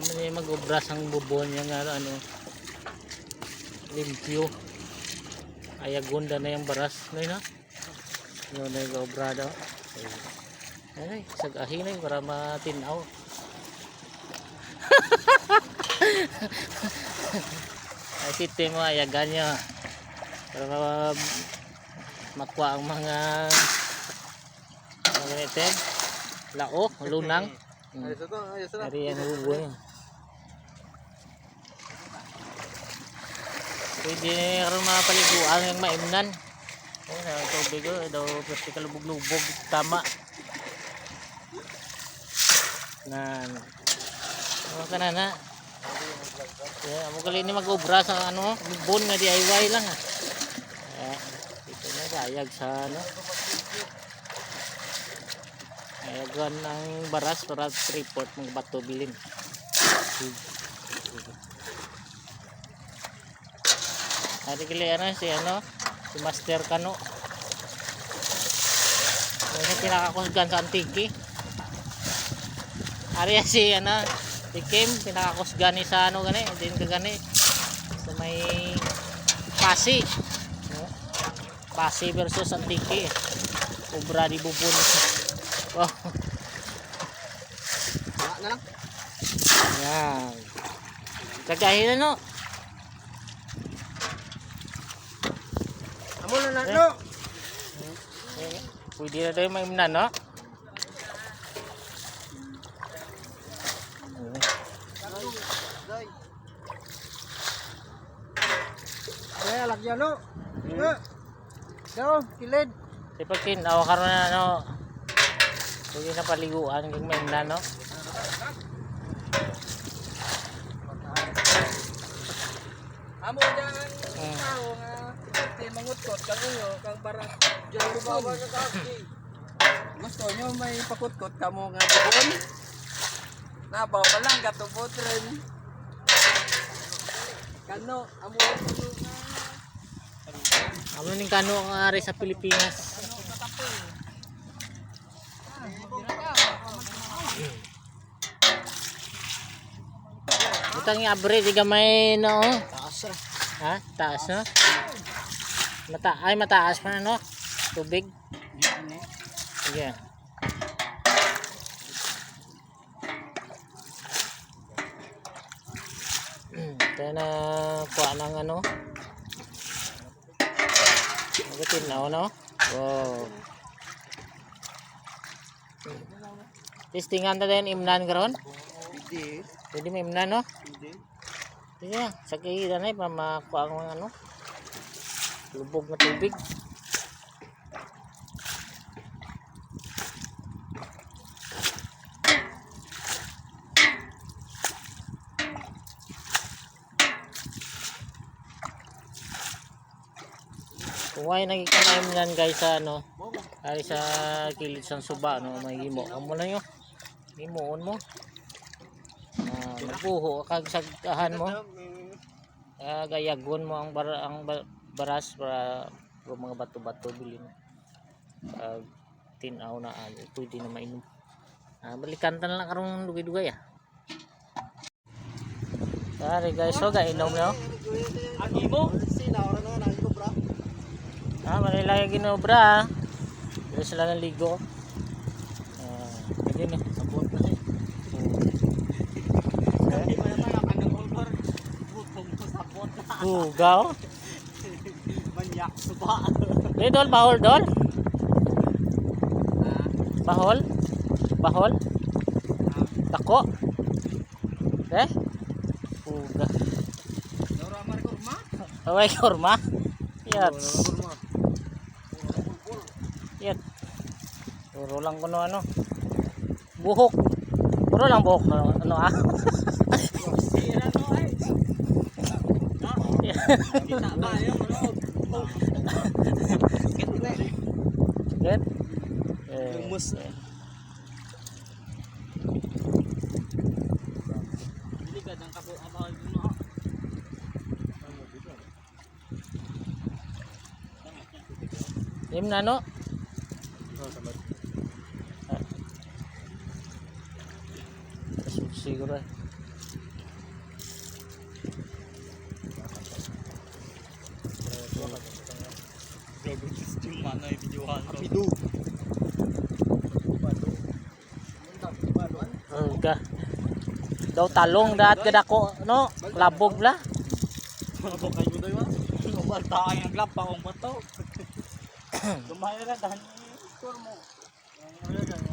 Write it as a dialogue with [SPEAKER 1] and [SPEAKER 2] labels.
[SPEAKER 1] Amo na mag-obras ang bubon niya nga ano limpyo. Ayagunda na yung baras na yun ha. Yun na yung obra daw. Ay, sagahin na para matinaw. Ay, siti mo ayagan niya. Para ma makuha ang mga mga ganito. Lao, lunang.
[SPEAKER 2] Ayos na to, ayos na.
[SPEAKER 1] Dari yang hubo Pwede na karoon mga paliguan yung maimnan. Ayun na, tubig o. Daw pwede kalubog-lubog. Tama. Nan. Ano ka na na? Yeah, mo gali ni mag-obra sa ano, bon nga DIY lang ah. Eh, ito na gayag sa ano. Ayagan ang baras para report mga bato bilin. Ari kili ano si ano si Master Kano. Ano pinakakusgan sa antiki. Ari si ano si Kim pinakakusgan ni sa ano gani din ka gani sa may pasi. No? Pasi versus antiki. Obra di bubun.
[SPEAKER 2] Wala na lang.
[SPEAKER 1] Yan. Kagahin na no.
[SPEAKER 2] Amo na na, no.
[SPEAKER 1] Eh, Pwede na tayo maimna no.
[SPEAKER 2] Day. Day, alagyan, no. Nga. Daw, kilid.
[SPEAKER 1] Si pagkin, awa karon na no. Pwede na paliguan kung maimna no.
[SPEAKER 2] Amo dyan,
[SPEAKER 1] Mm.
[SPEAKER 2] tao nga. Mangutkot kang inyo, kang bara. Diyan lubawa ka kasi. Gusto nyo may pakutkot ka mo nga bubon? Nabaw pa lang, katubot rin. Kano, amo amo nga.
[SPEAKER 1] Ano ning kano ang ari sa Pilipinas? Butang abre di gamay no.
[SPEAKER 2] Taas ah.
[SPEAKER 1] Ha? Taas no? Mata ay mataas pa na no? Tubig. Sige. Ito na kuha ng ano. Magatin na no? Wow. Testingan na din imnan karon.
[SPEAKER 2] Hindi.
[SPEAKER 1] Pwede may imnan no?
[SPEAKER 2] Hindi.
[SPEAKER 1] Sige, sa kaya na para makuha ang mga ano. Lubog na tubig. Kung ay nagkakaim yan guys sa ano, ay sa kilid sa suba, no, may himo. Amo na yun. Himuon mo. Ah, magbuho kag sagahan mo. Ah, gayagon mo ang bar ang ba- baras para mga bato-bato bilin. Pag tinaw na ano, pwede na mainom. Ah, balikan ta na lang karong dugay-dugay ah. Sorry guys, so inom na. oh.
[SPEAKER 2] Agi mo? Sinaw na ang kubra.
[SPEAKER 1] Ah, manila yung ginobra ah. Dito sila ng ligo. Ah, pwede na, sabot na siya.
[SPEAKER 2] Hindi mo naman ang kanang over. Butong ko sa bota.
[SPEAKER 1] Bugaw.
[SPEAKER 2] Manyak suba.
[SPEAKER 1] Eh, dol, bahol, dol. Bahol? Bahol? Tako? Eh?
[SPEAKER 2] Kurma?
[SPEAKER 1] Away, kurma. Yat. Yat. Puro lang ko no ano. Buhok. Puro lang buhok no, ano ah.
[SPEAKER 2] Sira no ay. Kita ba yun? Kit na.
[SPEAKER 1] Eh,
[SPEAKER 2] Lumus.
[SPEAKER 1] eh.
[SPEAKER 2] Kapo abal mo.
[SPEAKER 1] Yun na no? Ah. Siguro eh.
[SPEAKER 2] Na i-videohan ko.
[SPEAKER 3] Apido.
[SPEAKER 1] Ang ga. Daw talong dahat kada ko no labog la.
[SPEAKER 2] Ano kayo daw yun? Kumalta kayo ng lamp akong bato. Lumaya na dahil store mo. Ang